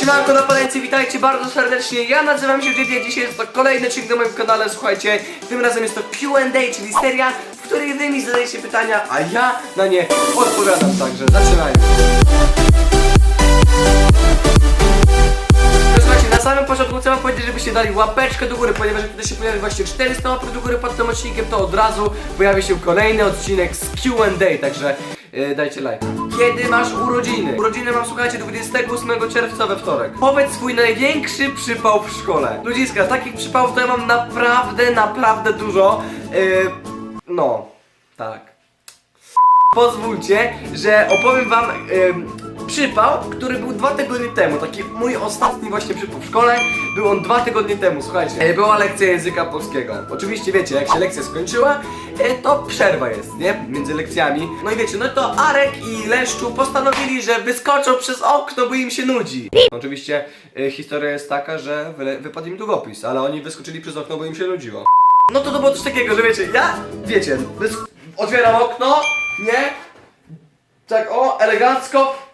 Siemanko napaleńcy, witajcie bardzo serdecznie, ja nazywam się Dziedzia, dzisiaj jest to kolejny odcinek na moim kanale, słuchajcie, tym razem jest to Q&A, czyli seria, w której wy mi zadajecie pytania, a ja na nie odpowiadam, także zaczynajmy. Słuchajcie, na samym początku chcę wam powiedzieć, żebyście dali łapeczkę do góry, ponieważ jak tutaj się pojawi właśnie 400 łapek do góry pod tym odcinkiem, to od razu pojawi się kolejny odcinek z Q&A, także e, dajcie like. Kiedy masz urodziny? Urodziny mam, słuchajcie, 28 czerwca we wtorek. Powiedz swój największy przypał w szkole. Ludziska, takich przypałów to ja mam naprawdę, naprawdę dużo. E, no, tak. Pozwólcie, że opowiem wam ym, przypał, który był dwa tygodnie temu. Taki mój ostatni właśnie przypał w szkole. Był on dwa tygodnie temu, słuchajcie. E, była lekcja języka polskiego. Oczywiście wiecie, jak się lekcja skończyła, e, to przerwa jest, nie? Między lekcjami. No i wiecie, no to Arek i Leszczu postanowili, że wyskoczą przez okno, bo im się nudzi. Oczywiście e, historia jest taka, że wypadł im długopis, ale oni wyskoczyli przez okno, bo im się nudziło. No to to było coś takiego, że wiecie, ja, wiecie, otwieram okno, nie? Tak o, elegancko,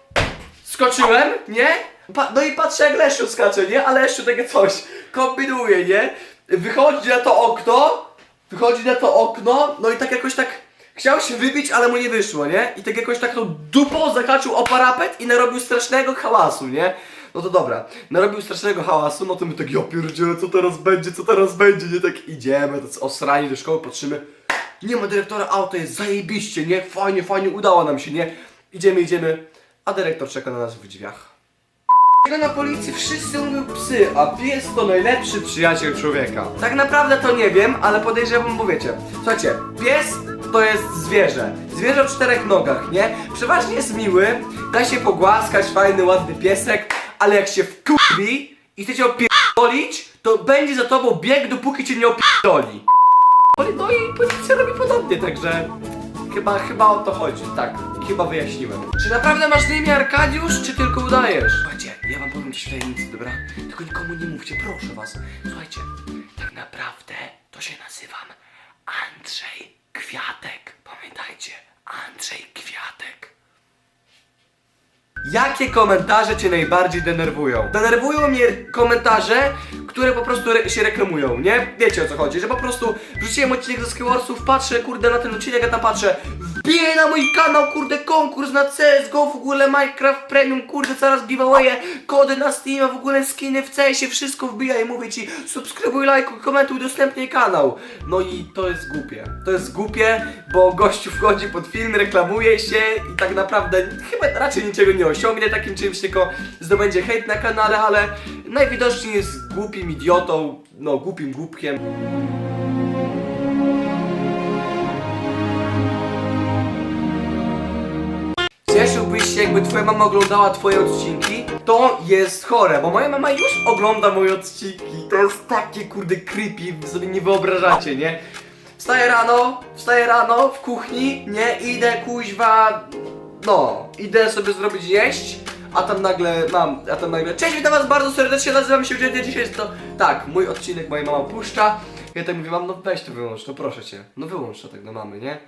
skoczyłem, nie? Pa no i patrzę jak Leszczu skacze, nie? A Leszczu takie coś kombinuje, nie? Wychodzi na to okno, wychodzi na to okno, no i tak jakoś tak chciał się wybić, ale mu nie wyszło, nie? I tak jakoś tak tą dupą zahaczył o parapet i narobił strasznego hałasu, nie? No to dobra, narobił strasznego hałasu, no to my tak, ja pierdzielę, co teraz będzie, co teraz będzie, nie? Tak idziemy, to osrani do szkoły, patrzymy, nie ma dyrektora, auto jest zajebiście, nie? Fajnie, fajnie, udało nam się, nie? Idziemy, idziemy, a dyrektor czeka na nas w drzwiach. Na policji wszyscy mówią psy, a pies to najlepszy przyjaciel człowieka. Tak naprawdę to nie wiem, ale podejrzewam, bo wiecie. Słuchajcie, pies to jest zwierzę. Zwierzę o czterech nogach, nie? Przeważnie jest miły, da się pogłaskać, fajny, ładny piesek, ale jak się wkurwi i chce cię opierdolić, to będzie za tobą bieg, dopóki cię nie opierdoli. No i policja robi podobnie, także chyba, chyba o to chodzi, tak, chyba wyjaśniłem. Czy naprawdę masz na imię Arkadiusz, czy tylko udajesz? Słuchajcie, ja wam powiem coś w tajemnicy, dobra? Tylko nikomu nie mówcie, proszę was. Słuchajcie, tak naprawdę to się nazywam Andrzej Kwiatek. Pamiętajcie, Andrzej Kwiatek. Jakie komentarze cię najbardziej denerwują? Denerwują mnie komentarze, które po prostu re się reklamują, nie? Wiecie o co chodzi, że po prostu wrzuciłem odcinek ze Skywarsów, patrzę kurde na ten odcinek, a tam patrzę Wbijaj na mój kanał, kurde, konkurs na CSGO, w ogóle Minecraft Premium, kurde, zaraz giveawaye, kody na Steam, w ogóle skiny w CS-ie, wszystko wbijaj, mówię ci, subskrybuj, lajkuj, komentuj, udostępnij kanał. No i to jest głupie. To jest głupie, bo gościu wchodzi pod film, reklamuje się i tak naprawdę chyba raczej niczego nie osiągnie takim czymś, tylko zdobędzie hejt na kanale, ale najwidoczniej jest głupim idiotą, no głupim głupkiem. Cieszyłbyś się, jakby twoja mama oglądała twoje odcinki? To jest chore, bo moja mama już ogląda moje odcinki. To jest takie kurde creepy, sobie nie wyobrażacie, nie? Wstaję rano, wstaję rano w kuchni, nie? Idę kuźwa, no, idę sobie zrobić jeść, a tam nagle mam, a tam nagle, cześć, witam was bardzo serdecznie, nazywam się Wdzięcznie, dzisiaj jest to, tak, mój odcinek moja mama puszcza. Ja tak mówię, mam, no weź to wyłącz, no proszę cię, no wyłącz to tak do mamy, nie?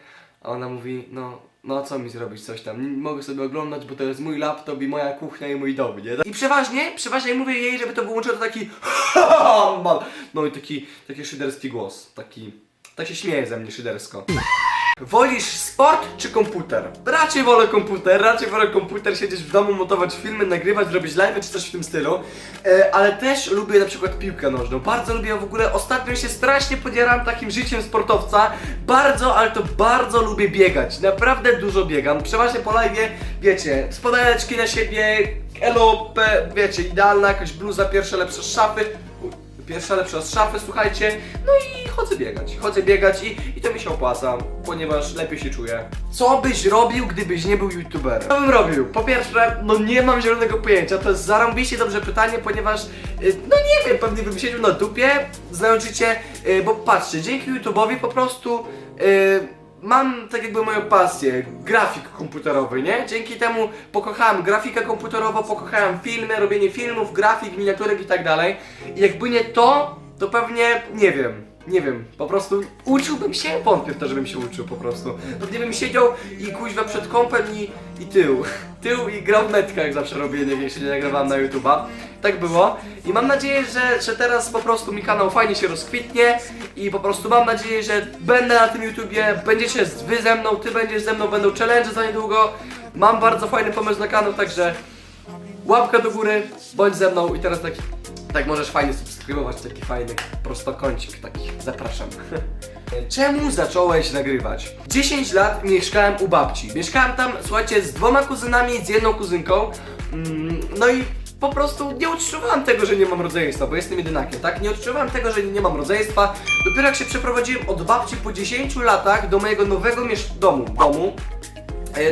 A ona mówi, no, no a co mi zrobić, coś tam, nie mogę sobie oglądać, bo to jest mój laptop i moja kuchnia i mój dom, nie? I przeważnie, przeważnie mówię jej, żeby to wyłączyło, to taki no i taki, taki szyderski głos, taki, tak się śmieje ze mnie szydersko. Wolisz sport czy komputer? Raczej wolę komputer, raczej wolę komputer, siedzieć w domu, montować filmy, nagrywać, robić live czy coś w tym stylu. E, ale też lubię na przykład piłkę nożną. Bardzo lubię w ogóle, ostatnio się strasznie podjarałem takim życiem sportowca. Bardzo, ale to bardzo lubię biegać. Naprawdę dużo biegam. Przeważnie po live, wiecie, spodeneczki na siebie, LOP, wiecie, idealna jakaś bluza, pierwsze lepsze szafy. Pierwsza lepsza z szafy, słuchajcie. No i chodzę biegać. Chodzę biegać i, i to mi się opłaca, ponieważ lepiej się czuję. Co byś robił, gdybyś nie był youtuberem? Co bym robił? Po pierwsze, no nie mam zielonego pojęcia. To jest zarąbiście dobrze pytanie, ponieważ, y, no nie wiem, pewnie bym siedział na dupie, znając życie, y, bo patrzcie, dzięki YouTube'owi po prostu... y, Mam tak jakby moją pasję, grafik komputerowy, nie? Dzięki temu pokochałem grafikę komputerową, pokochałem filmy, robienie filmów, grafik, miniaturek i tak dalej. I jakby nie to, to pewnie, nie wiem, nie wiem, po prostu uczyłbym się, wątpię w to, żebym się uczył po prostu. Pewnie bym siedział i kuźwa przed kąpem i, i tył, tył i grał metka jak zawsze nie wiem, jeśli nie nagrywałem na YouTube'a. tak było. I mam nadzieję, że, że teraz po prostu mi kanał fajnie się rozkwitnie i po prostu mam nadzieję, że będę na tym YouTubie, będziecie wy ze mną, ty będziesz ze mną, będą challenge za niedługo. Mam bardzo fajny pomysł na kanał, także łapka do góry, bądź ze mną i teraz taki, tak możesz fajnie subskrybować, taki fajny prostokącik taki, zapraszam. Czemu zacząłeś nagrywać? 10 lat mieszkałem u babci. Mieszkałem tam, słuchajcie, z dwoma kuzynami z jedną kuzynką. Mm, No i po prostu nie odczuwałem tego, że nie mam rodzeństwa, bo jestem jedynakiem, tak? Nie odczuwałem tego, że nie mam rodzeństwa. Dopiero jak się przeprowadziłem od babci po 10 latach do mojego nowego domu, domu,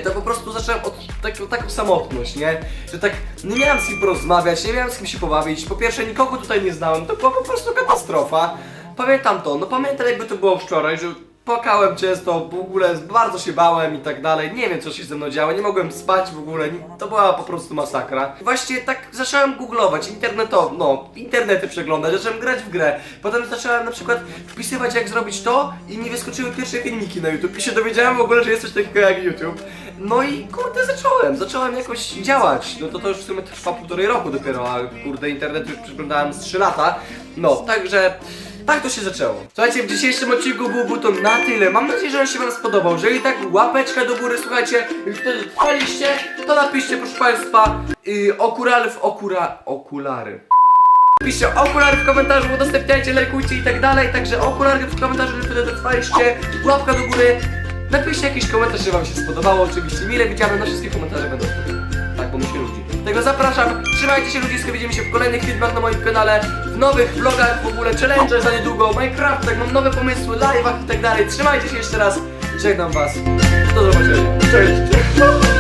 to po prostu zacząłem od taką, taką samotność, nie? Że tak nie miałem z kim porozmawiać, nie miałem z kim się pobawić. Po pierwsze, nikogo tutaj nie znałem, to była po prostu katastrofa. Pamiętam to, no pamiętam jakby to było wczoraj, że płakałem często, w ogóle bardzo się bałem i tak dalej. Nie wiem co się ze mną działo, nie mogłem spać w ogóle, to była po prostu masakra. Właśnie tak zacząłem googlować, internetowo, no, internety przeglądać, zacząłem grać w grę. Potem zacząłem na przykład wpisywać jak zrobić to i mi wyskoczyły pierwsze filmiki na YouTube i się dowiedziałem w ogóle, że jest coś takiego jak YouTube. No i kurde zacząłem, zacząłem jakoś działać. No to to już w sumie trwa półtorej roku dopiero, a kurde internet już przeglądałem z 3 lata. No, także tak to się zaczęło. Słuchajcie, w dzisiejszym odcinku byłby to na tyle. Mam nadzieję, że on się wam spodobał. Jeżeli tak, łapeczka do góry, słuchajcie, jeżeli to trwaliście, to napiszcie proszę państwa yy, okulary w okura... okulary. Piszcie okulary w komentarzu, udostępniajcie, lajkujcie i tak dalej. Także okulary w komentarzu, że tyle dotrwaliście. Łapka do góry. Napiszcie jakiś komentarz, że wam się spodobało. Oczywiście mile widziane, na wszystkie komentarze będą odpowiadać. Tego zapraszam. Trzymajcie się ludzisko, widzimy się w kolejnych filmach na moim kanale, w nowych vlogach, w ogóle challenge za niedługo, Minecraft, tak mam nowe pomysły, live'ach i tak dalej. Trzymajcie się jeszcze raz. Żegnam was. Do zobaczenia. Cześć.